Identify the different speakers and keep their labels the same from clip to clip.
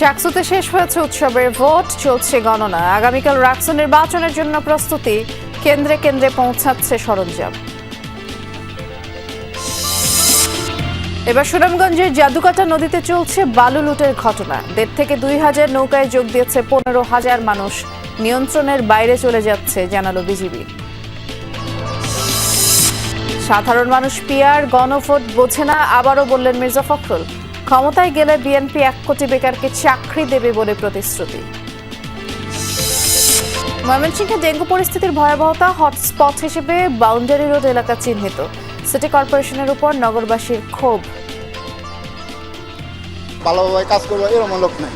Speaker 1: চাকসুতে শেষ হয়েছে উৎসবের ভোট, চলছে গণনা। আগামীকাল রাক্স নির্বাচনের জন্য প্রস্তুতি, কেন্দ্রে কেন্দ্রে পৌঁছাচ্ছে সরঞ্জাম। এবার সুনামগঞ্জের জাদুকাটা নদীতে চলছে বালু লুটের ঘটনা। দেড় থেকে দুই হাজার নৌকায় যোগ দিয়েছে পনেরো হাজার মানুষ। নিয়ন্ত্রণের বাইরে চলে যাচ্ছে, জানালো বিজিবি। সাধারণ মানুষ পিয়ার, গণভোট বোঝে না, আবারও বললেন মির্জা ফখরুল। ক্ষমতায় গেলে বিএনপি এক কোটি বেকারকে চাকরি দেবে বলে প্রতিশ্রুতি। ময়মনসিংহে ডেঙ্গু পরিস্থিতির ভয়াবহতা হটস্পট হিসেবে বাউন্ডারি রোড এলাকা চিহ্নিত। সিটি কর্পোরেশনের উপর নগরবাসীর ক্ষোভ।
Speaker 2: ভালোভাবে কাজ করব এরকম লোক নেই।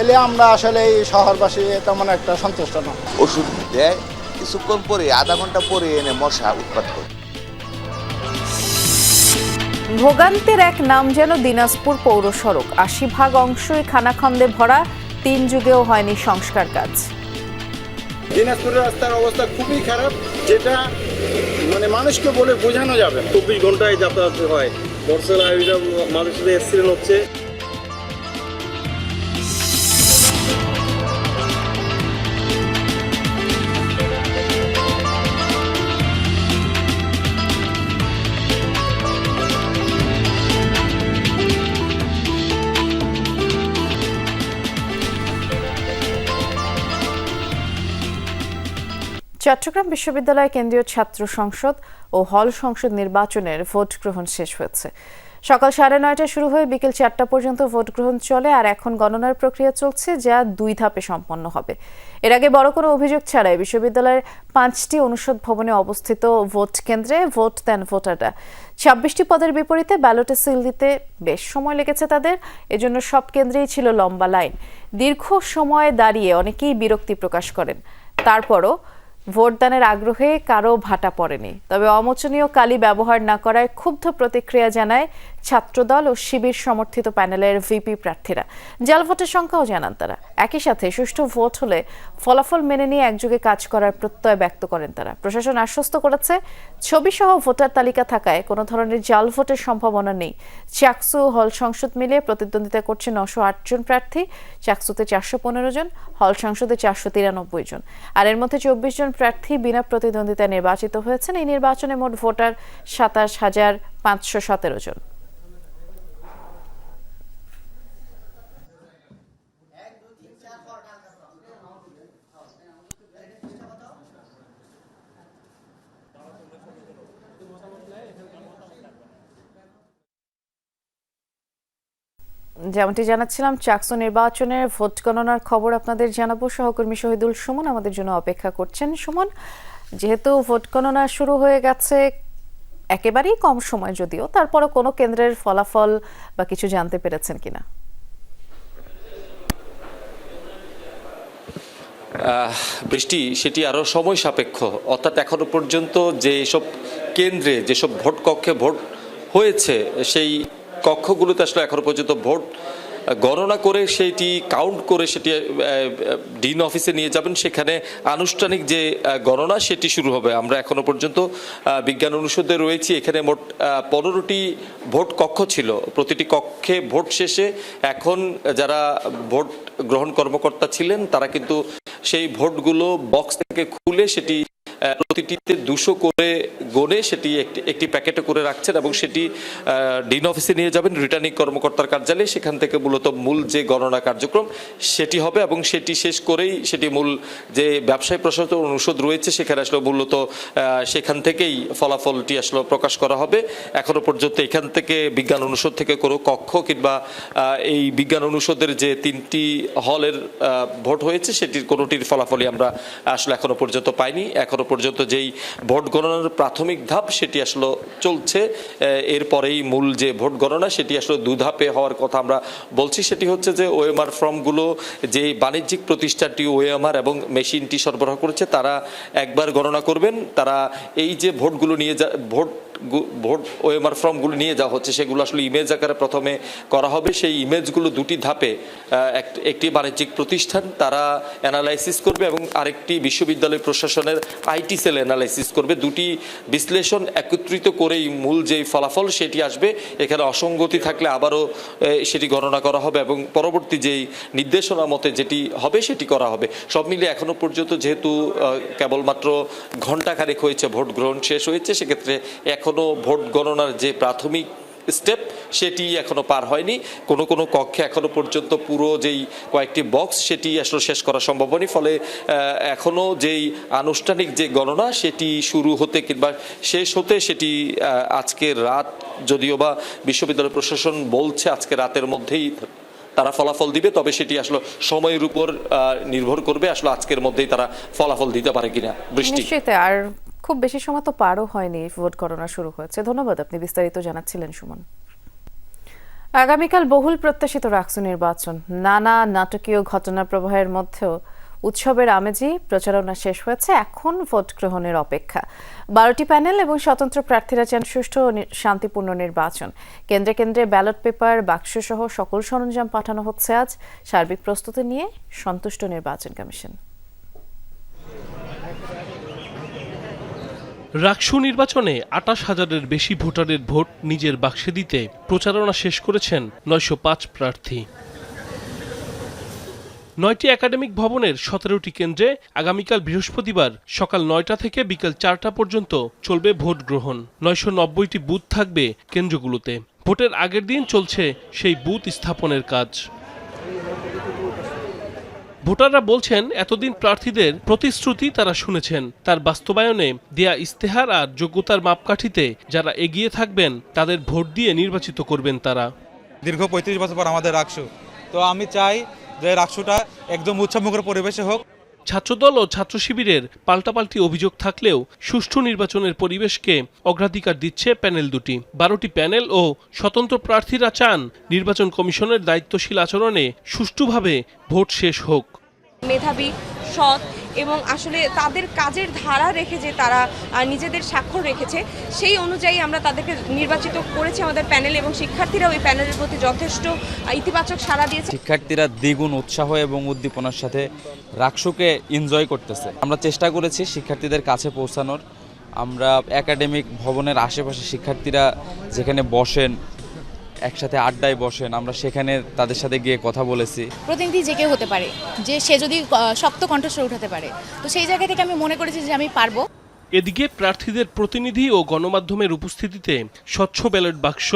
Speaker 2: এলে আমরা আসলে এই শহরবাসী তেমন একটা সন্তুষ্ট না।
Speaker 3: ওষুধ দেয় কিছুক্ষণ পরে আধা ঘণ্টা পরে এনে মশা উৎপাত করে।
Speaker 1: ভোগান্তির এক নাম যেন দিনাজপুর পৌর সড়ক আশি ভাগ অংশই খানাখন্দে ভরা তিন যুগেও হয়নি সংস্কার কাজ।
Speaker 4: দিনাজপুরের রাস্তার অবস্থা খুবই খারাপ যেটা মানে মানুষকে বলে বোঝানো যাবে
Speaker 5: চব্বিশ ঘন্টায় যাতায়াত হয়। বর্ষার আয়োজন মানুষদের এক্সিডেন্ট অ্যাক্সিডেন্ট হচ্ছে।
Speaker 1: চট্টগ্রাম বিশ্ববিদ্যালয় কেন্দ্রীয় ছাত্র সংসদ ও হল সংসদ নির্বাচনের ভোট গ্রহণ শেষ হয়েছে। সকাল সাড়ে নয়টায় শুরু হয়ে বিকেল চারটা পর্যন্ত ভোট গ্রহণ চলে, আর এখন গণনার প্রক্রিয়া চলছে যা দুই ধাপে সম্পন্ন হবে। এর আগে বড় কোনো অভিযোগ ছাড়াই বিশ্ববিদ্যালয়ের পাঁচটি অনুষদ ভবনে অবস্থিত ভোট কেন্দ্রে ভোট দেন ভোটাররা। ছাব্বিশটি পদের বিপরীতে ব্যালটে সিল দিতে বেশ সময় লেগেছে তাদের, এজন্য সব কেন্দ্রেই ছিল লম্বা লাইন। দীর্ঘ সময় দাঁড়িয়ে অনেকেই বিরক্তি প্রকাশ করেন। তারপরও ভোটদানের আগ্রহে কারও ভাটা পড়েনি। তবে অমোচনীয় কালি ব্যবহার না করায় ক্ষুব্ধ প্রতিক্রিয়া জানায় ছাত্রদল ও শিবির সমর্থিত প্যানেলের ভিপি প্রার্থীরা। জাল ভোটের সংখ্যাও জানান তারা। একই সাথে সুষ্ঠু ভোট হলে ফলাফল মেনে নিয়ে একযোগে কাজ করার প্রত্যয় ব্যক্ত করেন তারা। প্রশাসন আশ্বস্ত করেছে, ছবিসহ ভোটার তালিকা থাকায় কোনো ধরনের জাল ভোটের সম্ভাবনা নেই। চাকসু হল সংসদ মিলিয়ে প্রতিদ্বন্দ্বিতা করছে নশো জন প্রার্থী, চাকসুতে চারশো পনেরো জন, হল সংসদে চারশো তিরানব্বই জন। আর এর মধ্যে চব্বিশ জন প্রার্থী বিনা প্রতিদ্বন্দ্বিতায় নির্বাচিত হয়েছেন। এই নির্বাচনে মোট ভোটার সাতাশ হাজার পাঁচশো সতেরো জন। যেমনটি জানাচ্ছিলাম, চাকসু নির্বাচনের ভোট গণনার খবর আপনাদের জানাব। সহকর্মী শহীদুল সুমন আমাদের জন্য অপেক্ষা করছেন। সুমন, যেহেতু ভোট গণনা শুরু হয়ে গেছে একেবারেই কম সময় যদিও, তারপরও কোনো কেন্দ্রের ফলাফল বা কিছু জানতে পেরেছেন কিনা?
Speaker 6: বৃষ্টি সেটি আরও সময় সাপেক্ষ। অর্থাৎ এখনও পর্যন্ত যে সব কেন্দ্রে যেসব ভোট কক্ষে ভোট হয়েছে, সেই কক্ষগুলোতে আসলে এখনও পর্যন্ত ভোট গণনা করে সেটি কাউন্ট করে সেটি ডিন অফিসে নিয়ে যাবেন। সেখানে আনুষ্ঠানিক যে গণনা সেটি শুরু হবে। আমরা এখনও পর্যন্ত বিজ্ঞান অনুষদে রয়েছি। এখানে মোট পনেরোটি ভোট কক্ষ ছিল। প্রতিটি কক্ষে ভোট শেষে এখন যারা ভোট গ্রহণ কর্মকর্তা ছিলেন, তারা কিন্তু সেই ভোটগুলো বক্স থেকে খুলে সেটি প্রতিটিতে দুশো করে গনে সেটি একটি একটি প্যাকেটে করে রাখছেন এবং সেটি ডিন অফিসে নিয়ে যাবেন, রিটার্নিং কর্মকর্তার কার্যালয়ে। সেখান থেকে মূলত মূল যে গণনা কার্যক্রম, সেটি হবে এবং সেটি শেষ করেই সেটি মূল যে ব্যবসায়ী প্রশাসন অনুষদ রয়েছে, সেখানে আসলে মূলত সেখান থেকেই ফলাফলটি আসলে প্রকাশ করা হবে। এখনও পর্যন্ত এখান থেকে বিজ্ঞান অনুষদ থেকে কোনো কক্ষ কিংবা এই বিজ্ঞান অনুষদের যে তিনটি হলের ভোট হয়েছে, সেটির কোনোটির ফলাফলই আমরা আসলে এখনও পর্যন্ত পাইনি। এখনও পর্যন্ত যেই ভোট গণনার প্রাথমিক ধাপ সেটি আসলে চলছে। এরপরেই মূল যে ভোট গণনা সেটি আসলে দু ধাপে হওয়ার কথা আমরা বলছি। সেটি হচ্ছে যে ওএমআর ফর্মগুলো, যে বাণিজ্যিক প্রতিষ্ঠানটি ওএমআর এবং মেশিনটি সরবরাহ করেছে, তারা একবার গণনা করবেন। তারা এই যে ভোটগুলো নিয়ে যা, ভোট ভোট ওএমআর ফর্মগুলো নিয়ে যাওয়া হচ্ছে, সেগুলো আসলে ইমেজ আকারে প্রথমে করা হবে। সেই ইমেজগুলো দুটি ধাপে এক- একটি বাণিজ্যিক প্রতিষ্ঠান, তারা অ্যানালাইসিস করবে এবং আরেকটি বিশ্ববিদ্যালয় প্রশাসনের আইটি সেল অ্যানালাইসিস করবে। দুটি বিশ্লেষণ একত্রিত করেই মূল যেই ফলাফল সেটি আসবে। এখানে অসঙ্গতি থাকলে আবারও সেটি গণনা করা হবে এবং পরবর্তী যেই নির্দেশনা মতে যেটি হবে সেটি করা হবে। সব মিলিয়ে এখনও পর্যন্ত যেহেতু কেবলমাত্র ঘণ্টাখানেক হয়েছে, ভোট গ্রহণ শেষ হয়েছে, সেক্ষেত্রে এখনও ভোট গণনার যে প্রাথমিক স্টেপ সেটি এখনও পার হয়নি। কোনো কোনো কক্ষে এখনও পর্যন্ত পুরো যেই কয়েকটি বক্স সেটি আসলে শেষ করা সম্ভব হয়নি। ফলে এখনও যেই আনুষ্ঠানিক যে গণনা সেটি শুরু হতে কিংবা শেষ হতে সেটি আহ, আজকের রাত যদিও বা বিশ্ববিদ্যালয় প্রশাসন বলছে আজকে রাতের মধ্যেই তারা ফলাফল দিবে তবে সেটি আসলে সময়ের উপর নির্ভর করবে আসলে আজকের মধ্যেই তারা ফলাফল দিতে পারে কিনা বৃষ্টি।
Speaker 1: আর খুব বেশি সময় তো পারও হয়নি ভোট গণনা শুরু হয়েছে। ধন্যবাদ, আপনি বিস্তারিত জানাচ্ছিলেন সুমন। আগামীকাল বহুল প্রত্যাশিত রাকসু নির্বাচন। নানা নাটকীয় ঘটনা প্রবাহের মধ্যেও উৎসবের আমেজি প্রচারণা শেষ হয়েছে। এখন ভোট গ্রহণের অপেক্ষা। বারোটি প্যানেল এবং স্বতন্ত্র প্রার্থীরা চান সুষ্ঠু শান্তিপূর্ণ নির্বাচন। কেন্দ্রে কেন্দ্রে ব্যালট পেপার, বাক্সসহ সকল সরঞ্জাম পাঠানো হচ্ছে আজ। সার্বিক প্রস্তুতি নিয়ে সন্তুষ্ট নির্বাচন কমিশন।
Speaker 7: রাকসু নির্বাচনে আটাশ হাজারের বেশি ভোটারের ভোট নিজের বাক্সে দিতে প্রচারণা শেষ করেছেন নয়শো পাঁচ প্রার্থী। নয়টি একাডেমিক ভবনের সতেরোটি কেন্দ্রে আগামীকাল বৃহস্পতিবার সকাল নয়টা থেকে বিকেল চারটা পর্যন্ত চলবে ভোট গ্রহণ। নয়শো নব্বইটি বুথ থাকবে কেন্দ্রগুলোতে। ভোটের আগের দিন চলছে সেই বুথ স্থাপনের কাজ। ভোটাররা বলছেন এতদিন প্রার্থীদের প্রতিশ্রুতি তারা শুনেছেন। তার বাস্তবায়নে দেয়া ইস্তেহার আর যোগ্যতার মাপকাঠিতে যারা এগিয়ে থাকবেন তাদের ভোট দিয়ে নির্বাচিত করবেন তারা।
Speaker 8: দীর্ঘ পঁয়ত্রিশ বছর পর আমাদের রাকসু। তো আমি চাই যে রাকসুটা একদম উৎসবমুখর পরিবেশে হোক।
Speaker 7: ছাত্রদল ও ছাত্র শিবিরের পাল্টাপাল্টি অভিযোগ থাকলেও সুষ্ঠু নির্বাচনের পরিবেশকে অগ্রাধিকার দিচ্ছে প্যানেল দুটি। বারোটি প্যানেল ও স্বতন্ত্র প্রার্থীরা চান নির্বাচন কমিশনের দায়িত্বশীল আচরণে সুষ্ঠুভাবে ভোট শেষ হোক।
Speaker 9: মেধাবী, সৎ এবং আসলে তাদের কাজের ধারা রেখে যে তারা নিজেদের স্বাক্ষর রেখেছে, সেই অনুযায়ী আমরা তাদেরকে নির্বাচিত করেছি আমাদের প্যানেল এবং শিক্ষার্থীরা ওই প্যানেলের প্রতি যথেষ্ট ইতিবাচক সাড়া দিয়েছে।
Speaker 10: শিক্ষার্থীরা দ্বিগুণ উৎসাহ এবং উদ্দীপনার সাথে রাকসুকে এনজয় করতেছে। আমরা চেষ্টা করেছি শিক্ষার্থীদের কাছে পৌঁছানোর। আমরা একাডেমিক ভবনের আশেপাশে শিক্ষার্থীরা যেখানে বসেন একসাথে আড্ডায় বসেন আমরা সেখানে তাদের সাথে গিয়ে কথা বলেছি।
Speaker 11: প্রতিনিধি যে কেউ হতে পারে যে সে যদি শক্ত কণ্ঠস্বর উঠাতে পারে। তো সেই জায়গা থেকে আমি মনে করেছি যে আমি পারব।
Speaker 7: এদিকে প্রার্থীদের প্রতিনিধি ও গণমাধ্যমের উপস্থিতিতে স্বচ্ছ ব্যালট বাক্স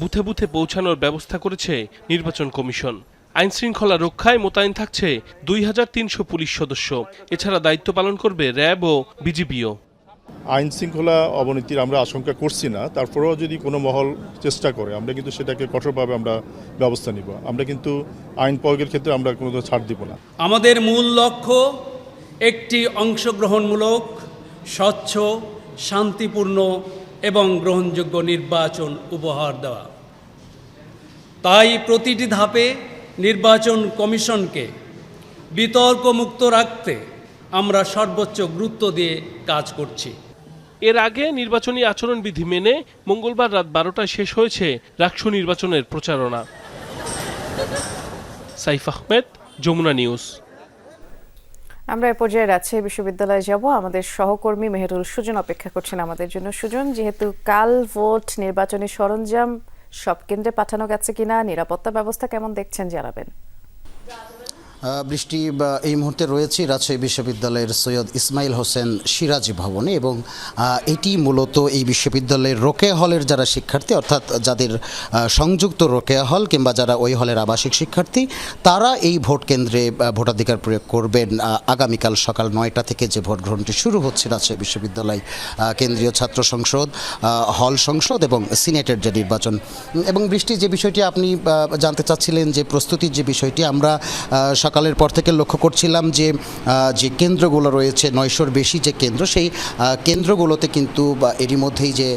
Speaker 7: বুথে বুথে পৌঁছানোর ব্যবস্থা করেছে নির্বাচন কমিশন। আইন শৃঙ্খলা রক্ষায় মোতায়েন থাকছে দুই হাজার তিনশো পুলিশ সদস্য। এছাড়া দায়িত্ব পালন করবে র্যাব ও বিজিবিও।
Speaker 12: আইন শৃঙ্খলা অবনতির আমরা আশঙ্কা করছি না, তারপরেও যদি কোনো মহল চেষ্টা করে, আমরা কিন্তু সেটাকে কঠোরভাবে আমরা ব্যবস্থা নিব। আমরা কিন্তু আইন প্রয়োগের ক্ষেত্রে আমরা কোনো ছাড় দিব না।
Speaker 13: আমাদের মূল লক্ষ্য একটি অংশগ্রহণমূলক, স্বচ্ছ, শান্তিপূর্ণ এবং গ্রহণযোগ্য নির্বাচন উপহার দেওয়া। তাই প্রতিটি ধাপে নির্বাচন কমিশনকে বিতর্কমুক্ত রাখতে আমরা সর্বোচ্চ গুরুত্ব দিয়ে কাজ করছি।
Speaker 7: এর আগে নির্বাচনী আচরণবিধি মেনে মঙ্গলবার রাত বারোটায় শেষ হয়েছে রাকসু নির্বাচনের প্রচারণা। সাইফ আহমেদ যমুনা নিউজ।
Speaker 1: আমরা এ পর্যায়ে রাজশাহী বিশ্ববিদ্যালয়ে যাব। আমাদের সহকর্মী মেহেরুল সুজন অপেক্ষা করছেন আমাদের জন্য। সুজন যেহেতু কাল ভোট নির্বাচনী সরঞ্জাম সব কেন্দ্রে পাঠানো গেছে কিনা নিরাপত্তা ব্যবস্থা কেমন দেখছেন জানাবেন।
Speaker 14: বৃষ্টি এই মুহূর্তে রয়েছে রাজশাহী বিশ্ববিদ্যালয়ের সৈয়দ ইসমাইল হোসেন সিরাজি ভবনে এবং এটি মূলত এই বিশ্ববিদ্যালয়ের রোকেয়া হলের যারা শিক্ষার্থী, অর্থাৎ যাদের সংযুক্ত রোকেয়া হল কিংবা যারা ওই হলের আবাসিক শিক্ষার্থী, তারা এই ভোট কেন্দ্রে ভোটাধিকার প্রয়োগ করবেন আগামীকাল সকাল নয়টা থেকে যে ভোট গ্রহণটি শুরু হচ্ছে রাজশাহী বিশ্ববিদ্যালয় কেন্দ্রীয় ছাত্র সংসদ হল সংসদ এবং সিনেটের যে নির্বাচন। এবং বৃষ্টি যে বিষয়টি আপনি জানতে চাচ্ছিলেন যে প্রস্তুতির যে বিষয়টি, আমরা সকালের পর থেকে লক্ষ্য করছিলাম যে যে কেন্দ্রগুলো রয়েছে, নয়শোর বেশি যে কেন্দ্র, সেই কেন্দ্রগুলোতে কিন্তু এরই মধ্যেই যে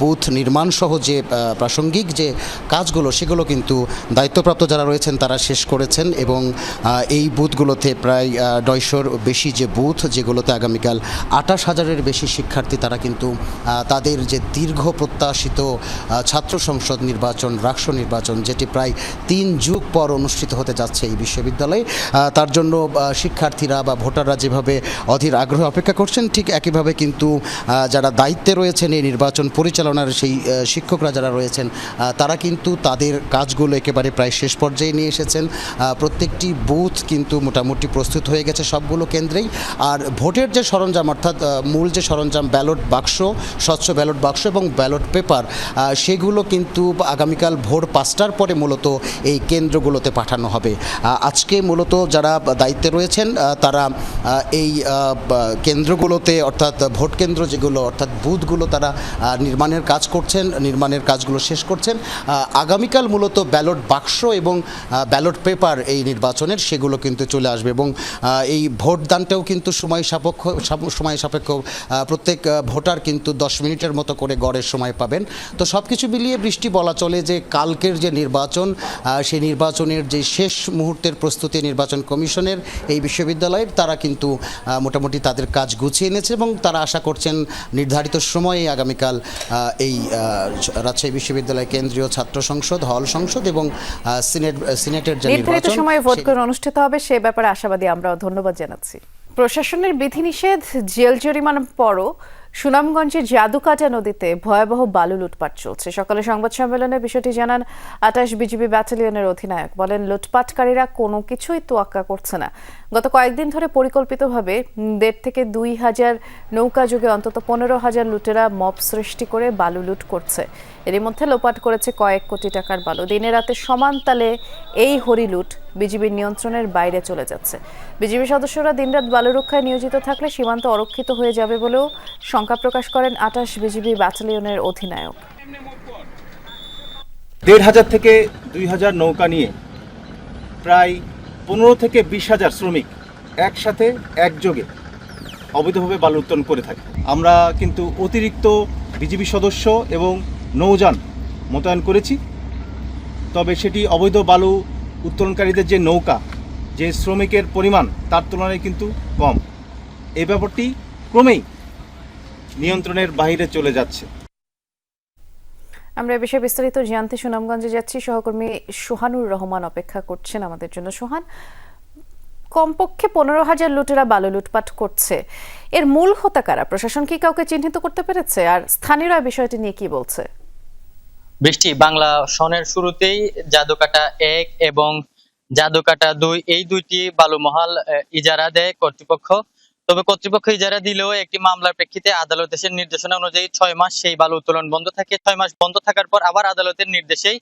Speaker 14: বুথ নির্মাণ সহ যে প্রাসঙ্গিক যে কাজগুলো, সেগুলো কিন্তু দায়িত্বপ্রাপ্ত যারা রয়েছেন তারা শেষ করেছেন এবং এই বুথগুলোতে প্রায় নয়শোর বেশি যে বুথ, যেগুলোতে আগামীকাল আঠাশ হাজারের বেশি শিক্ষার্থী তারা কিন্তু তাদের যে দীর্ঘ প্রত্যাশিত ছাত্র সংসদ নির্বাচন, রাষ্ট্র নির্বাচন, যেটি প্রায় তিন যুগ পর অনুষ্ঠিত হতে যাচ্ছে এই বিশ্ববিদ্যালয়ে তার জন্য শিক্ষার্থীরা বা ভোটাররা যেভাবে অধীর আগ্রহ অপেক্ষা করছেন, ঠিক একইভাবে কিন্তু যারা দায়িত্বে রয়েছেন এই নির্বাচন পরিচালনার সেই শিক্ষকরা যারা রয়েছেন তারা কিন্তু তাদের কাজগুলো একেবারে প্রায় শেষ পর্যায়ে নিয়ে এসেছেন। প্রত্যেকটি বুথ কিন্তু মোটামুটি প্রস্তুত হয়ে গেছে সবগুলো কেন্দ্রেই। আর ভোটের যে সরঞ্জাম, অর্থাৎ মূল যে সরঞ্জাম, ব্যালট বাক্স, স্বচ্ছ ব্যালট বাক্স এবং ব্যালট পেপার সেগুলো কিন্তু আগামীকাল ভোর পাঁচটার পরে মূলত এই কেন্দ্রগুলোতে পাঠানো হবে। আজকে মূলত যারা দায়িত্বে রয়েছেন তারা এই কেন্দ্রগুলোতে অর্থাৎ ভোট কেন্দ্র যেগুলো, অর্থাৎ বুথগুলো তারা নির্মাণের কাজ করছেন, নির্মাণের কাজগুলো শেষ করছেন আগামীকাল মূলত ব্যালট বাক্স এবং ব্যালট পেপার এই নির্বাচনের সেগুলো কিন্তু চলে আসবে এবং এই ভোটদানটাও কিন্তু সময় সাপেক্ষ সময় সাপেক্ষ প্রত্যেক ভোটার কিন্তু দশ মিনিটের মতো করে গড়ের সময় পাবেন। তো সব কিছু মিলিয়ে বৃষ্টি বলা চলে যে কালকের যে নির্বাচন সেই নির্বাচনের যে শেষ মুহূর্তের প্রস্তুতি নির্বাচন কমিশনের এই বিশ্ববিদ্যালয়ের তারা কিন্তু মোটামুটি তাদের কাজ গুছিয়ে এনেছে এবং তারা আশা করছেন নির্ধারিত সময়ে আগামীকাল এই রাজশাহী বিশ্ববিদ্যালয় কেন্দ্রীয় ছাত্র সংসদ হল সংসদ এবং সিনেট সিনেটের যে
Speaker 1: নির্ধারিত
Speaker 14: নির্বাচন
Speaker 1: সময়ে ভোট গ্রহণ অনুষ্ঠিত হবে সে ব্যাপারে আশাবাদী আমরাও ধন্যবাদ জানাচ্ছি। প্রশাসনের বিধিনিষেধ জেল জরিমানার পরও সুনামগঞ্জের জাদুকাটা নদীতে ভয়াবহ বালু লুটপাট চলছে। সকালে সংবাদ সম্মেলনে বিষয়টি জানান আটাশ বিজিবি ব্যাটালিয়নের অধিনায়ক। বলেন, লুটপাটকারীরা কোনো কিছুই তোয়াক্কা করছে না। গত কয়েকদিন ধরে পরিকল্পিতভাবে দেড় থেকে দুই হাজার নৌকা যুগে অন্তত পনেরো হাজার লুটেরা মব সৃষ্টি করে বালু লুট করছে। এরই মধ্যে লোপাট করেছে কয়েক কোটি টাকার বালু। দিনে রাতে সমান তালে এই হরিলুট বিজিবির নিয়ন্ত্রণের বাইরে চলে যাচ্ছে। বিজিবি সদস্যরা দিনরাত বালু রক্ষায় নিয়োজিত থাকলে সীমান্ত অরক্ষিত হয়ে যাবে বলেও শঙ্কা প্রকাশ করেন আটাশ বিজিবি ব্যাটালিয়নের অধিনায়ক।
Speaker 4: দেড় হাজার থেকে দুই হাজার নৌকা নিয়ে প্রায় পনেরো থেকে বিশ হাজার শ্রমিক একসাথে একযোগে অবৈধভাবে বালু উত্তোলন করে থাকে। আমরা কিন্তু অতিরিক্ত বিজিবি সদস্য এবং নৌযান মোতায়েন করেছি। তবে সেটি অবৈধ বালু উত্তোলনকারীদের যে নৌকা, যে শ্রমিকের পরিমাণ, তার তুলনায় কিন্তু কম। এই ব্যাপারটি ক্রমেই নিয়ন্ত্রণের বাইরে চলে যাচ্ছে।
Speaker 1: আমরা এ বিষয়ে বিস্তারিত জানতে সুনামগঞ্জে যাচ্ছি। সহকর্মী সোহানুর রহমান অপেক্ষা করছেন আমাদের জন্য। সোহান কমপক্ষে পনেরো হাজার লুটেরা বালু লুটপাট করছে। এর মূল হোতা কারা প্রশাসন কি কাউকে চিহ্নিত করতে পেরেছে? আর স্থানীয়রা বিষয়টি নিয়ে কি বলছে?
Speaker 15: বৃষ্টি বাংলা সনের শুরুতেই জাদুকাটা এক এবং জাদুকাটা দুই এই দুইটি বালুমহাল আহ, ইজারা দেয় কর্তৃপক্ষ। তবে কর্তৃপক্ষ ইজারা দিলেও একটি মামলার প্রেক্ষিতে আদালতের নির্দেশনা অনুযায়ী ছয় মাস সেই বালু উত্তোলন বন্ধ থাকে। ছয় মাস বন্ধ থাকার পর আবার আদালতের নির্দেশেই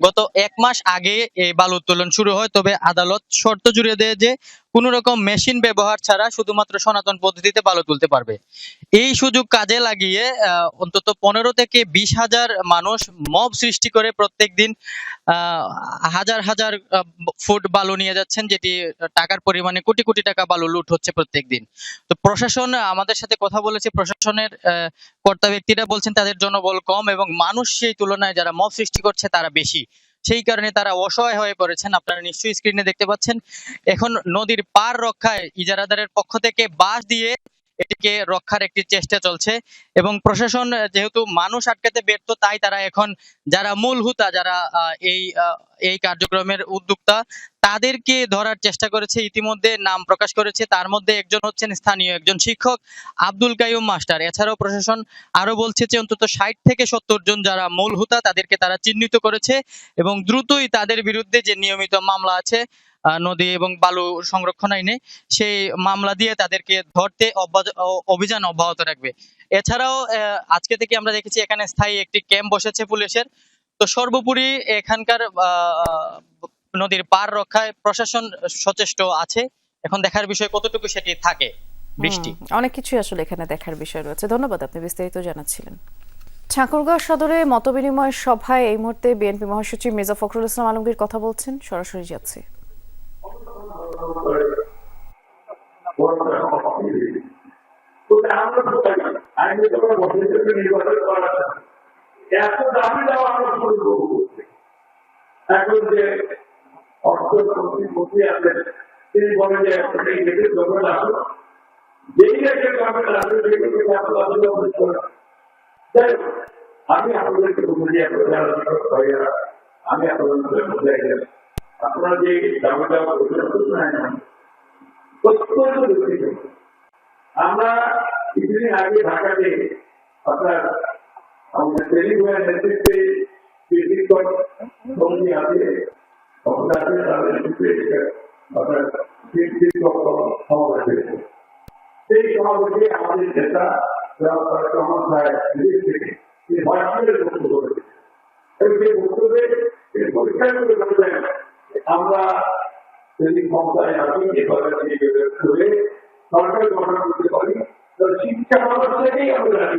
Speaker 15: গত এক মাস আগে এই বালু উত্তোলন শুরু হয়। তবে আদালত শর্ত জুড়ে দেয় যে কোন রকম মেশিন ব্যবহার ছাড়া শুধুমাত্র সনাতন পদ্ধতিতে বালু তুলতে পারবে। এই সুযোগ কাজে লাগিয়ে অন্তত পনেরো থেকে বিশ হাজার মানুষ মব সৃষ্টি করে প্রত্যেক দিন হাজার হাজার ফুট বালু নিয়ে যাচ্ছেন, যেটি টাকার পরিমাণে কোটি কোটি টাকা বালু লুট হচ্ছে প্রত্যেক দিন তো প্রশাসন, আমাদের সাথে কথা বলেছে, প্রশাসনের কর্তা ব্যক্তিরা বলছেন, তাদের জনবল কম এবং মানুষ সেই তুলনায় যারা মব সৃষ্টি করছে, তারা বেশি। সেই কারণে তারা অসহায় হয়ে পড়েছেন। আপনারা নিশ্চয়ই স্ক্রিনে দেখতে পাচ্ছেন। এখন নদীর পার রক্ষায় ইজারাদারের পক্ষ থেকে বাঁশ দিয়ে এটিকে রক্ষার একটি চেষ্টা চলছে এবং প্রশাসন যেহেতু মানুষ আটকাতে ব্যর্থ, তাই তারা এখন যারা মূল হুতা, যারা এই এই কার্যক্রমের উদ্যোক্তা তাদেরকে ধরার চেষ্টা করেছে, ইতিমধ্যে নাম প্রকাশ করেছে। তার মধ্যে একজন হচ্ছেন স্থানীয় একজন শিক্ষক, আব্দুল কাইয়ুম মাস্টার। এছাড়াও প্রশাসন আরও বলছে যে অন্তত ষাট থেকে সত্তর জন যারা মূল হুতা তাদেরকে তারা চিহ্নিত করেছে এবং দ্রুতই তাদের বিরুদ্ধে যে নিয়মিত মামলা আছে নদী এবং বালু সংরক্ষণ আইনে, সেই মামলা দিয়ে তাদেরকে ধরতে অভিযান অব্যাহত রাখবে। এছাড়াও আজকে থেকে আমরা দেখেছি এখানে স্থায়ী একটি ক্যাম্প বসেছে পুলিশের। তো সর্বোপরি এখানকার আহ, নদীর পার রক্ষায় প্রশাসন সচেষ্ট আছে। এখন দেখার বিষয় কতটুকু সেটি থাকে বৃষ্টি।
Speaker 1: অনেক কিছুই আসলে এখানে দেখার বিষয় রয়েছে। ধন্যবাদ আপনি বিস্তারিত জানাচ্ছিলেন। ঠাকুরগাঁও সদরে মতবিনিময় সভায় এই মুহূর্তে বিএনপি মহাসচিব মির্জা ফখরুল ইসলাম আলমগীর কথা বলছেন। সরাসরি যাচ্ছি।
Speaker 16: এত দাবি দেওয়া আমরা শুরু করব এখন যে অর্থ মন্ত্রী আছেন তিনি বলেন যে এখন এই দেশের গভর্নমেন্ট আসো যেই দেশের গভর্নমেন্ট আসবে সেই দেশের হোক, আমি আপনাদেরকে আমি আপনাদের মধ্যে আপনারা আমরা কিছুদিন আগে ঢাকাতে আপনার তাদের নেতৃত্বে আপনার কৃষিকর সমাবেশ হয়েছে সেই সমাবেশে আমাদের এবং সেই বক্তব্যে বললেন আমরা যদি ক্ষমতায় আসি পারি তো শিক্ষা আমরা রাজি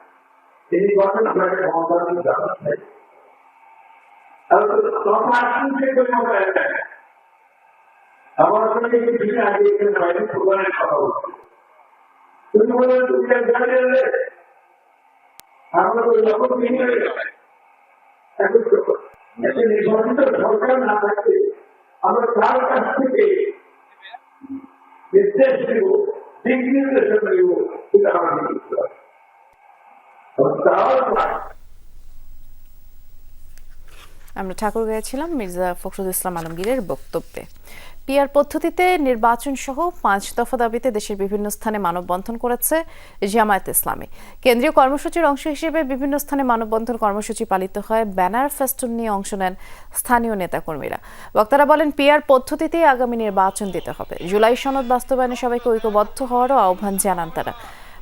Speaker 16: এই নির্বাচন আপনাকে ক্ষমতা দিয়ে যাওয়া চাই আমরা একটা আমার সঙ্গে কিছুদিন আগে এখানে বাইরে প্রোগ্রামের কথা বলছি। তুমি আমরা তিনি নির্বাচিত সরকার না থাকতে আমরা তার কাছ থেকে নির্দেশ দেব, দিক নির্দেশন দেব, সেটা
Speaker 1: আমরা ঠাকুর গিয়েছিলাম মির্জা ফখরুল ইসলাম আলমগীরের বক্তব্যে। পিআর পদ্ধতিতে নির্বাচন সহ পাঁচ দফা দাবিতে দেশের বিভিন্ন স্থানে মানববন্ধন করেছে জামায়াত ইসলামী। কেন্দ্রীয় কর্মসূচির অংশ হিসেবে বিভিন্ন স্থানে মানববন্ধন কর্মসূচি পালিত হয়, ব্যানার ফেস্টুন নিয়ে অংশ নেন স্থানীয় নেতাকর্মীরা। বক্তারা বলেন, পিআর পদ্ধতিতেই আগামী নির্বাচন দিতে হবে। জুলাই সনদ বাস্তবায়নে সবাইকে ঐক্যবদ্ধ হওয়ারও আহ্বান জানান তারা।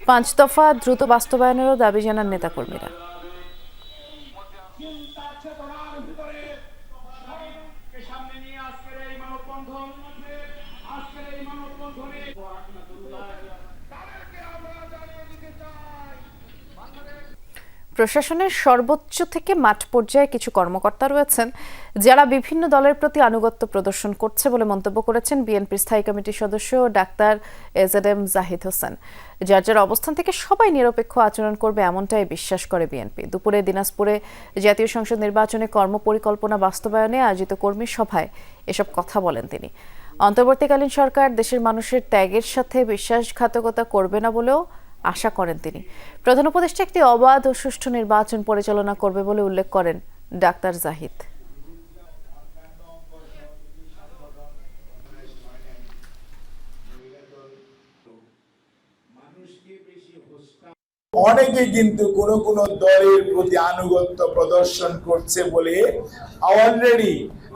Speaker 1: পাঁচ দফা দ্রুত বাস্তবায়নেরও দাবি জানান নেতাকর্মীরা। প্রশাসনের সর্বোচ্চ থেকে মাঠ পর্যায়ে কিছু কর্মকর্তা রয়েছেন, যারা বিভিন্ন দলের প্রতি আনুগত্য প্রদর্শন করছে বলে মন্তব্য করেছেন বিএনপির স্থায়ী কমিটির সদস্য ডাক্তার এজেড এম জাহিদ হোসেন। যার যার অবস্থান থেকে সবাই নিরপেক্ষ আচরণ করবে এমনটাই বিশ্বাস করে বিএনপি। দুপুরে দিনাজপুরে জাতীয় সংসদ নির্বাচনে কর্মপরিকল্পনা বাস্তবায়নে আয়োজিত কর্মী সভায় এসব কথা বলেন তিনি। অন্তর্বর্তীকালীন সরকার দেশের মানুষের ত্যাগের সাথে বিশ্বাসঘাতকতা করবে না বলেও আশা করেন তিনি। প্রধান উপদেষ্টা একটি অবাধ ও সুষ্ঠু নির্বাচন পরিচালনা করবে বলে উল্লেখ করেন ডাক্তার জাহিদ।
Speaker 17: অনেকে কিন্তু কোন কোন দলের প্রতি আনুগত্য প্রদর্শন করছে বলে অলরেডি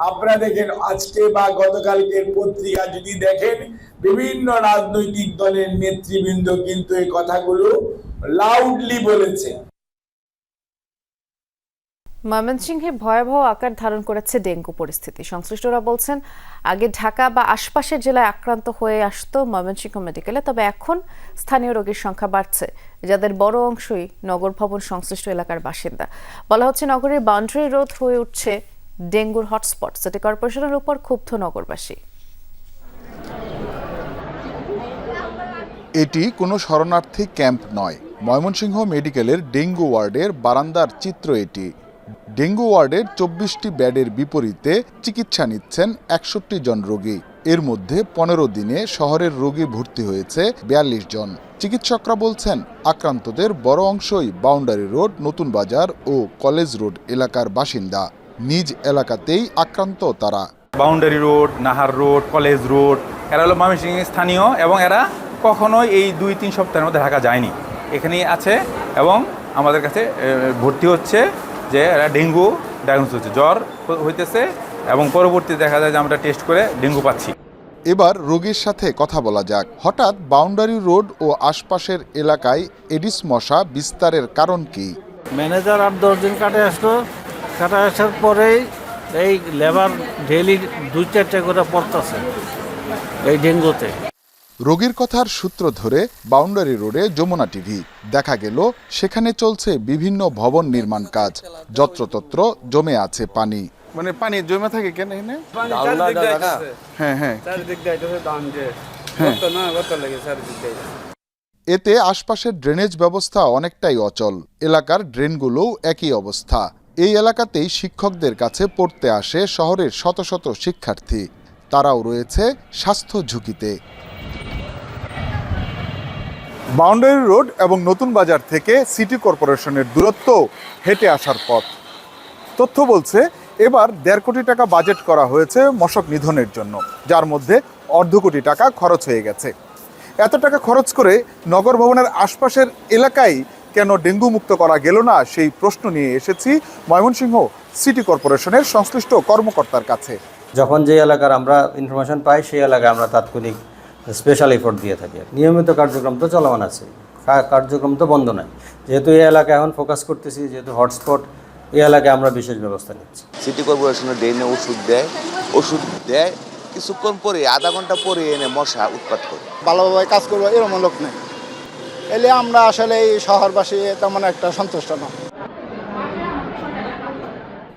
Speaker 17: আপনারা দেখেন, আজকে বা গতকালকের পত্রিকা যদি দেখেন, বিভিন্ন রাজনৈতিক দলের নেতৃবৃন্দ কিন্তু এই কথাগুলো লাউডলি বলেছে।
Speaker 1: ময়মনসিংহে ভয়াবহ আকার ধারণ করেছে ডেঙ্গু পরিস্থিতি। সংশ্লিষ্টরা বলছেন, আগে ঢাকা বা আশপাশের জেলায় আক্রান্ত হয়ে আসতো ময়মনসিংহ মেডিকেলে, তবে এখন স্থানীয় রোগীর সংখ্যা বাড়ছে, যাদের বড় অংশই নগর ভবন সংশ্লিষ্ট এলাকার বাসিন্দা। বলা হচ্ছে, নগরের বাউন্ডারি রোধ হয়ে উঠছে ডেঙ্গুর হটস্পট, সিটি কর্পোরেশনের উপর ক্ষুব্ধ নগরবাসী।
Speaker 18: এটি কোনো শরণার্থী ক্যাম্প নয়। ময়মনসিংহ মেডিকেলের ডেঙ্গু ওয়ার্ডের বারান্দার চিত্র এটি। ডেঙ্গু ওয়ার্ডের চব্বিশটি ব্যাডের বিপরীতে চিকিৎসা নিচ্ছেন একষট্টি জন রোগী। এর মধ্যে পনেরো দিনে শহরের রোগী ভর্তি হয়েছে বিয়াল্লিশ জন। চিকিৎসকরা বলছেন, আক্রান্তদের বড় অংশই বাউন্ডারি রোড, নতুন বাজার ও কলেজ রোড এলাকার বাসিন্দা। নিজ এলাকাতেই আক্রান্ত তারা।
Speaker 19: Boundary road Nahar road college road এরা হলো ময়মনসিংহ স্থানীয় এবং এরা কখনোই এই দুই তিন সপ্তাহের মধ্যে ঢাকা যায়নি। এখানেই আছে এবং আমাদের কাছে ভর্তি হচ্ছে যে এরা ডেঙ্গু ডায়াগনোস হচ্ছে জ্বর হইতেছে এবং পরবর্তী দেখা যায় যে আমরা টেস্ট করে ডেঙ্গু পাচ্ছি।
Speaker 18: এবার রোগীর সাথে কথা বলা যাক। হঠাৎ বাউন্ডারি রোড ও আশপাশের এলাকায় এডিস মশা বিস্তারের কারণ কি?
Speaker 20: ম্যানেজার আর দশ দিন কাটে আসলো কাটে আসার পরেই এই লেবার ডেইলি দুই চারটে করে পড়তেছে এই ডেঙ্গুতে।
Speaker 18: রোগীর কথার সূত্র ধরে বাউন্ডারি রোডে যমুনা টিভি। দেখা গেল সেখানে চলছে বিভিন্ন ভবন নির্মাণ কাজ। যত্রতত্র জমে আছে পানি। মানে পানি জমে থাকে কেন এখানে? হ্যাঁ হ্যাঁ। হ্যাঁ। এতে আশপাশের ড্রেনেজ ব্যবস্থা অনেকটাই অচল। এলাকার ড্রেনগুলোও একই অবস্থা। এই এলাকাতেই শিক্ষকদের কাছে পড়তে আসে শহরের শত শত শিক্ষার্থী। তারাও রয়েছে স্বাস্থ্য ঝুঁকিতে। বাউন্ডারি রোড এবং নতুন বাজার থেকে সিটি কর্পোরেশনের দূরত্ব হেঁটে আসার পথ। তথ্য বলছে, এবার দেড় কোটি টাকা বাজেট করা হয়েছে মশক নিধনের জন্য, যার মধ্যে অর্ধ কোটি টাকা খরচ হয়ে গেছে। এত টাকা খরচ করে নগর ভবনের আশপাশের এলাকায় কেন ডেঙ্গু মুক্ত করা গেল না? সেই প্রশ্ন নিয়ে এসেছি ময়মনসিংহ সিটি কর্পোরেশনের সংশ্লিষ্ট কর্মকর্তার কাছে।
Speaker 21: যখন যে এলাকার আমরা ইনফরমেশন পাই সেই এলাকায় আমরা তাৎক্ষণিক স্পেশাল এফোর্ট দিয়ে থাকি। নিয়মিত কার্যক্রম তো চলমান আছে। কার্যক্রম তো বন্ধ নাই। যেহেতু এই এলাকায় এখন ফোকাস করতেছি যেহেতু হটস্পট এই এলাকায় আমরা বিশেষ ব্যবস্থা নিচ্ছি।
Speaker 3: সিটি কর্পোরেশনের ড্রেনে ওষুধ দেয়। ওষুধ দেয়। কিছুক্ষণ পরে আধা ঘণ্টা পরে এনে মশা উৎপাত করে।
Speaker 2: ভালোভাবে কাজ করব এরকম লোক নেই। এলে আমরা আসলে এই শহরবাসী তেমন একটা সন্তুষ্ট না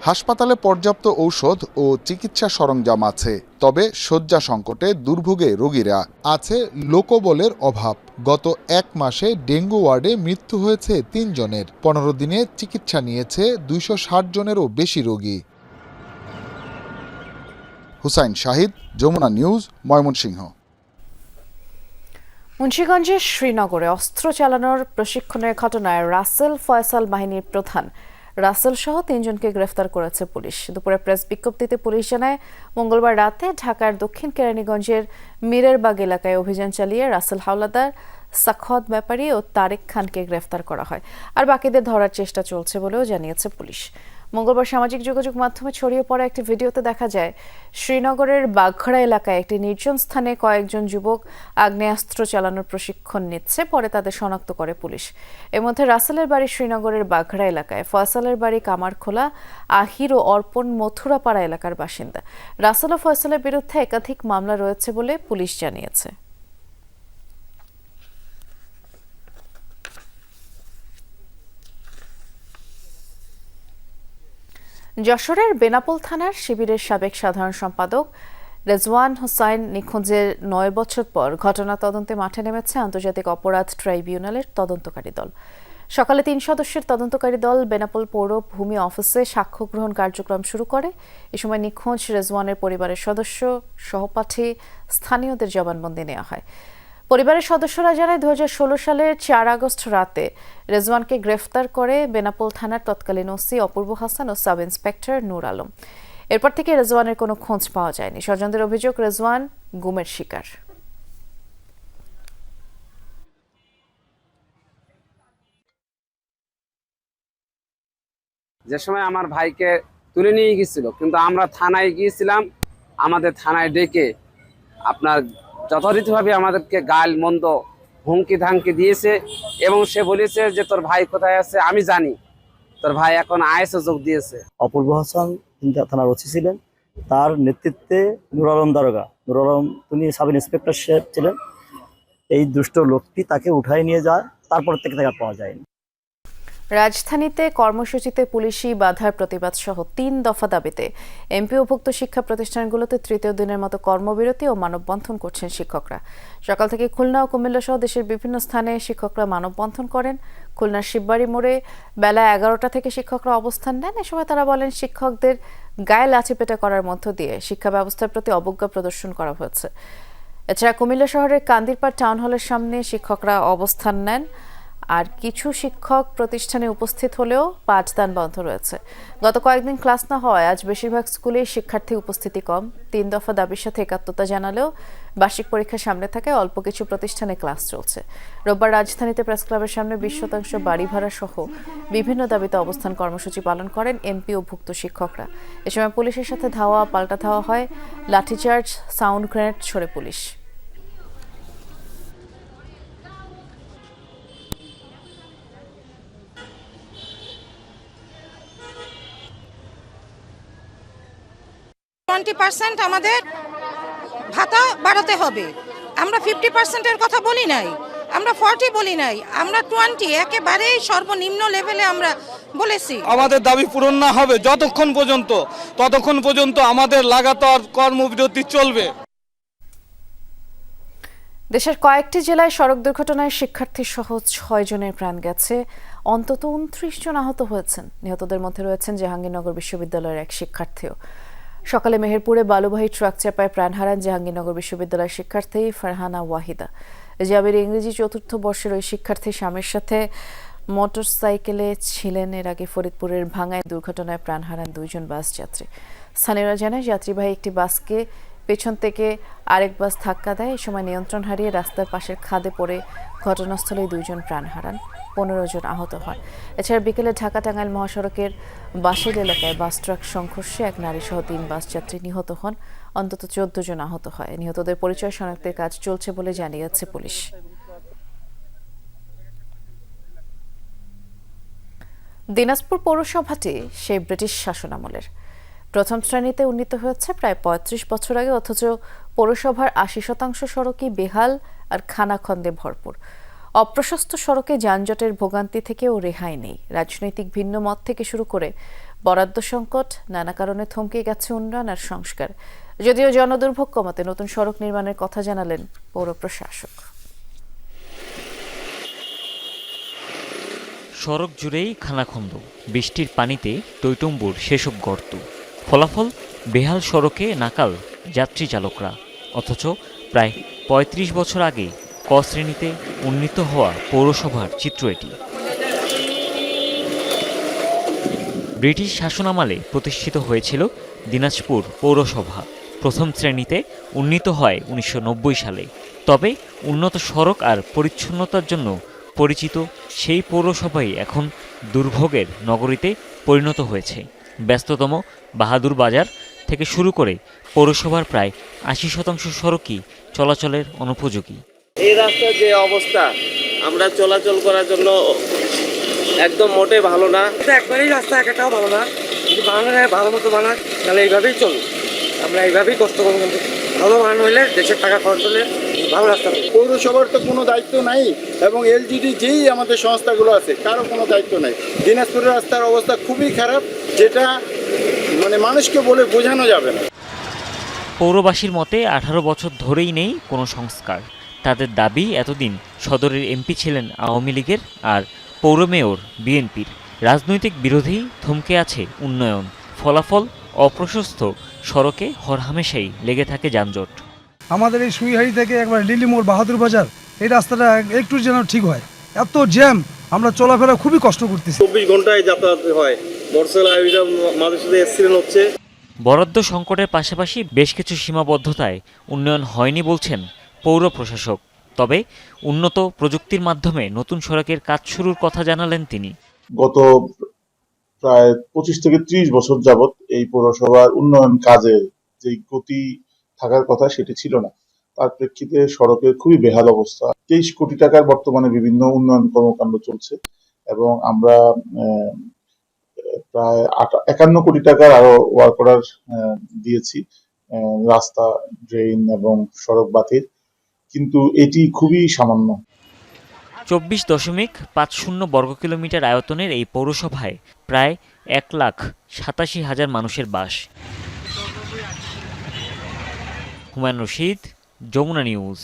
Speaker 18: হাসপাতালে পর্যাপ্ত ঔষধ ও চিকিৎসা সরঞ্জাম আছে, তবে শয্যা সংকটে দুর্ভোগে রোগীরা। আছে লোকবলের অভাব। গত এক মাসে ডেঙ্গু ওয়ার্ডে মৃত্যু হয়েছে তিনজনের। পনেরো দিনে চিকিৎসা নিয়েছে দুইশো ষাট জনেরও বেশি রোগী। হুসাইন শাহিদ, যমুনা নিউজ, ময়মনসিংহ।
Speaker 1: মুন্সিগঞ্জের শ্রীনগরে অস্ত্র চালানোর প্রশিক্ষণের ঘটনায় রাসেল ফয়সাল বাহিনীর প্রধান রাসেল সহ তিনজনকে গ্রেফতার করেছে পুলিশ। দুপুরে প্রেস বিজ্ঞপ্তিতে পুলিশ জানায়, মঙ্গলবার রাতে ঢাকার দক্ষিণ কেরানীগঞ্জের মিরেরবাগ এলাকায় অভিযান চালিয়ে রাসেল হাওলাদার সাখত ব্যাপারী ও তারেক খানকে গ্রেফতার করা হয়। আর বাকিদের ধরার চেষ্টা চলছে বলেও জানিয়েছে পুলিশ। মঙ্গলবার সামাজিক যোগাযোগ মাধ্যমে ছড়িয়ে পড়া একটি ভিডিওতে দেখা যায়, শ্রীনগরের বাঘড়া এলাকায় একটি নির্জন স্থানে কয়েকজন যুবক আগ্নেয়াস্ত্র চালানোর প্রশিক্ষণ নিচ্ছে, পরে তাদের শনাক্ত করে পুলিশ। এর মধ্যে রাসেলের বাড়ি শ্রীনগরের বাঘড়া এলাকায়, ফয়সালের বাড়ি কামারখোলা, আহির ও অর্পণ মথুরাপাড়া এলাকার বাসিন্দা। রাসেল ও ফয়সালের বিরুদ্ধে একাধিক মামলা রয়েছে বলে পুলিশ জানিয়েছে। যশোরের বেনাপোল থানার শিবিরের সাবেক সাধারণ সম্পাদক রেজওয়ান হোসাইন নিখোঁজের নয় বছর পর ঘটনা তদন্তে মাঠে নেমেছে আন্তর্জাতিক অপরাধ ট্রাইব্যুনালের তদন্তকারী দল। সকালে তিন সদস্যের তদন্তকারী দল বেনাপোল পৌর ভূমি অফিসে সাক্ষ্য গ্রহণ কার্যক্রম শুরু করে। এ সময় নিখোঁজ রেজওয়ানের পরিবারের সদস্য, সহপাঠী, স্থানীয়দের জবানবন্দি নেওয়া হয়। পরিবারের সদস্যরা জানায় দু সালের চার আগস্ট রাতে রেজওয়ানকে গ্রেফতার করে বেনাপোল থানার তৎকালীন ওসি অপূর্ব হাসান ও সাব ইন্সপেক্টর নূর আলম। এরপর থেকে রেজওয়ানের কোনো খোঁজ পাওয়া যায়নি। স্বজনদের অভিযোগ, রেজওয়ান গুমের শিকার।
Speaker 22: যে সময় আমার ভাইকে তুলে নিয়ে গেছিল কিন্তু আমরা থানায় গিয়েছিলাম, আমাদের থানায় ডেকে আপনার যথারীতিভাবে আমাদেরকে গাল, মন্দ হুমকি ধামকি দিয়েছে এবং সে বলেছে যে, তোর ভাই কোথায় আছে? আমি জানি। তোর ভাই এখন আয়েসে যোগ দিয়েছে।
Speaker 23: অপূর্ব হাসান তিনি থানার ওসি ছিলেন। তার নেতৃত্বে নুর আলম দারোগা। নুর আলম, তিনি সাব ইন্সপেক্টর ছিলেন। এই দুষ্ট লোকটি তাকে উঠায় নিয়ে যায়, তারপর থেকে তাকে পাওয়া যায়নি।
Speaker 1: রাজধানীতে কর্মসূচিতে পুলিশি বাধার প্রতিবাদ সহ তিন দফা দাবিতে এমপিওভুক্ত শিক্ষা প্রতিষ্ঠানগুলোতে তৃতীয় দিনের মতো কর্মবিরতি ও মানববন্ধন করছেন শিক্ষকরা। সকাল থেকে খুলনা ও কুমিল্লা সহ দেশের বিভিন্ন স্থানে শিক্ষকরা মানববন্ধন করেন। খুলনার শিববাড়ি মোড়ে বেলা এগারোটা থেকে শিক্ষকরা অবস্থান নেন। এ সময় তারা বলেন, শিক্ষকদের গায়ে লাঠিপেটা করার মধ্য দিয়ে শিক্ষা ব্যবস্থার প্রতি অবজ্ঞা প্রদর্শন করা হয়েছে। এছাড়া কুমিল্লা শহরের কান্দিরপাড় টাউন হলের সামনে শিক্ষকরা অবস্থান নেন। আর কিছু শিক্ষক প্রতিষ্ঠানে উপস্থিত হলেও পাঠদান বন্ধ রয়েছে। গত কয়েকদিন ক্লাস না হওয়ায় আজ বেশিরভাগ স্কুলে শিক্ষার্থী উপস্থিতি কম। তিন দফা দাবির সাথে একাত্মতা জানালেও বার্ষিক পরীক্ষা সামনে থাকায় অল্প কিছু প্রতিষ্ঠানে ক্লাস চলছে। রোববার রাজধানীতে প্রেস ক্লাবের সামনে বিশ শতাংশ বাড়ি ভাড়া সহ বিভিন্ন দাবিতে অবস্থান কর্মসূচি পালন করেন এমপি ও ভুক্ত শিক্ষকরা। এ সময় পুলিশের সাথে ধাওয়া, পাল্টা ধাওয়া হয়। লাঠিচার্জ, সাউন্ড গ্রেনেড ছড়ে পুলিশ।
Speaker 24: টোয়েন্টি পার্সেন্ট আমাদের ভাতা বাড়াতে হবে। আমরা ফিফটি পার্সেন্টের কথা বলি নাই আমরা ফর্টি বলি নাই আমরা টোয়েন্টি একেবারেই সর্বনিম্ন লেভেলে আমরা বলেছি।
Speaker 25: আমাদের দাবি পূরণ না হবে যতক্ষণ পর্যন্ত ততক্ষণ পর্যন্ত আমাদের লাগাতার কর্মবিরতি চলবে।
Speaker 1: দেশের কয়েকটি জেলায় সড়ক দুর্ঘটনায় শিক্ষার্থী সহ ছয় জনের প্রাণ গেছে। অন্তত উনত্রিশ জন আহত হয়েছেন। নিহতদের মধ্যে রয়েছেন জাহাঙ্গীরনগর বিশ্ববিদ্যালয়ের এক শিক্ষার্থীও। সকালে মেহেরপুরে বালুবাহী ট্রাক চাপায় প্রাণ হারান জাহাঙ্গীরনগর বিশ্ববিদ্যালয়ের শিক্ষার্থী ফারহানা ওয়াহিদা। জাবির ইংরেজি চতুর্থ বর্ষের ওই শিক্ষার্থী স্বামীর সাথে মোটরসাইকেলে ছিলেন। এর আগে ফরিদপুরের ভাঙায় দুর্ঘটনায় প্রাণ হারান দুইজন বাস যাত্রী। স্থানীয়রা জানায়, যাত্রীবাহী একটি বাসকে পেছন থেকে আরেক বাস ধাক্কা দেয়। এই সময় নিয়ন্ত্রণ হারিয়ে রাস্তার পাশের খাদে পড়ে ঘটনাস্থলে দুইজন প্রাণ হারান। পনেরো জন আহত হন। এছাড়া বিকেলে ঢাকা টাঙ্গাইল মহাসড়কের বাসের এলাকায় বাস, ট্রাক সংঘর্ষে এক নারী সহ তিন বাস যাত্রী নিহত হন। অন্তত চোদ্দ জন আহত হয়। নিহতদের পরিচয় শনাক্তের কাজ চলছে বলে জানিয়েছে পুলিশ। দিনাজপুর পৌরসভাটি সেই ব্রিটিশ শাসনামলের। প্রথম শ্রেণীতে উন্নীত হয়েছে প্রায় পঁয়ত্রিশ বছর আগে, অথচ পৌরসভার আশি শতাংশ সড়কই বেহাল আর খানাখন্দে ভরপুর। অপ্রশস্ত সড়কে যানজটের ভোগান্তি থেকেও রেহাই নেই। রাজনৈতিক ভিন্ন মত থেকে শুরু করে বরাদ্দ সংকট নানা কারণে থমকে গেছে উন্নয়ন আর সংস্কার। যদিও জনদুর্ভোগ কমাতে নতুন সড়ক নির্মাণের কথা জানালেন পৌর প্রশাসক।
Speaker 26: সড়ক জুড়েই খানাখন্দ, বৃষ্টির পানিতে টৈটম্বুর সেসব গর্ত। ফলাফল, বেহাল সড়কে নাকাল যাত্রী চালকরা অথচ প্রায় ৩৫ বছর আগে ক শ্রেণীতে উন্নীত হওয়া পৌরসভার চিত্র এটি। ব্রিটিশ শাসনামালে প্রতিষ্ঠিত হয়েছিল দিনাজপুর পৌরসভা। প্রথম শ্রেণীতে উন্নীত হয় উনিশশো নব্বই সালে। তবে উন্নত সড়ক আর পরিচ্ছন্নতার জন্য পরিচিত সেই পৌরসভাই এখন দুর্ভোগের নগরীতে পরিণত হয়েছে। ব্যস্ততম বাহাদুর বাজার থেকে শুরু করে পৌরসভার প্রায় আশি শতাংশ সড়কই চলাচলের অনুপযোগী।
Speaker 27: রাস্তার যে অবস্থা আমরা চলাচল করার জন্য একদম মোটে ভালো না।
Speaker 28: একবারেই রাস্তা একটাও ভালো না। যদি বানানো হয় ভালো মতো বানায় তাহলে এইভাবেই চলুন আমরা এইভাবেই কষ্ট করব কিন্তু ভালো বানানো হলে দেশের টাকা খরচ হলে ভালো রাস্তা
Speaker 2: পৌরসভার তো কোনো দায়িত্ব নাই এবং এলজিডি যেই আমাদের সংস্থাগুলো আছে কারও কোনো দায়িত্ব নাই। দিনাজপুরের রাস্তার অবস্থা খুবই খারাপ যেটা মানে মানুষকে বলে বোঝানো যাবে না।
Speaker 26: পৌরবাসীর মতে আঠারো বছর ধরেই নেই কোনো সংস্কার। তাদের দাবি এতদিন সদরের এমপি ছিলেন আওয়ামী লীগের আর পৌর মেয়র বিএনপির। রাজনৈতিক বিরোধী থমকে আছে উন্নয়ন ফলাফল অপ্রশস্ত সড়কে হরহামেশাই লেগে থাকে যানজট।
Speaker 29: আমাদের এই সুইহারি থেকে একবার লিলি মোড় বাহাদুর বাজার এই রাস্তাটা একটু যেন ঠিক হয়। এত জ্যাম আমরা চলাফেরা খুবই কষ্ট করতেছি।
Speaker 27: চব্বিশ ঘন্টায় যাতায়াত হয়। মাঝে সাথে অ্যাক্সিডেন্ট হচ্ছে।
Speaker 26: বরাদ্দ সংকটের পাশাপাশি বেশ কিছু সীমাবদ্ধতায় উন্নয়ন হয়নি বলছেন পৌর প্রশাসক। তবে উন্নত প্রযুক্তির মাধ্যমে নতুন সড়কের কাজ শুরুর কথা জানালেন তিনি।
Speaker 30: গত প্রায় পঁচিশ থেকে ত্রিশ বছর যাবত এই পৌরসভার উন্নয়ন কাজে যে গতি থাকার কথা সেটি ছিল না। তার প্রেক্ষিতে সড়কের খুবই বেহাল অবস্থা। তেইশ কোটি টাকার বর্তমানে বিভিন্ন উন্নয়ন কর্মকাণ্ড চলছে এবং আমরা প্রায় একান্ন কোটি টাকার আরও ওয়ার্ক অর্ডার দিয়েছি। রাস্তা ড্রেন এবং সড়ক বাতিল কিন্তু এটি খুবই সামান্য।
Speaker 26: চব্বিশ দশমিক পাঁচ শূন্য বর্গ কিলোমিটার আয়তনের এই পৌরসভায় প্রায় এক লাখ সাতাশি হাজার মানুষের বাস। হুমায়ুন রশিদ, যমুনা নিউজ।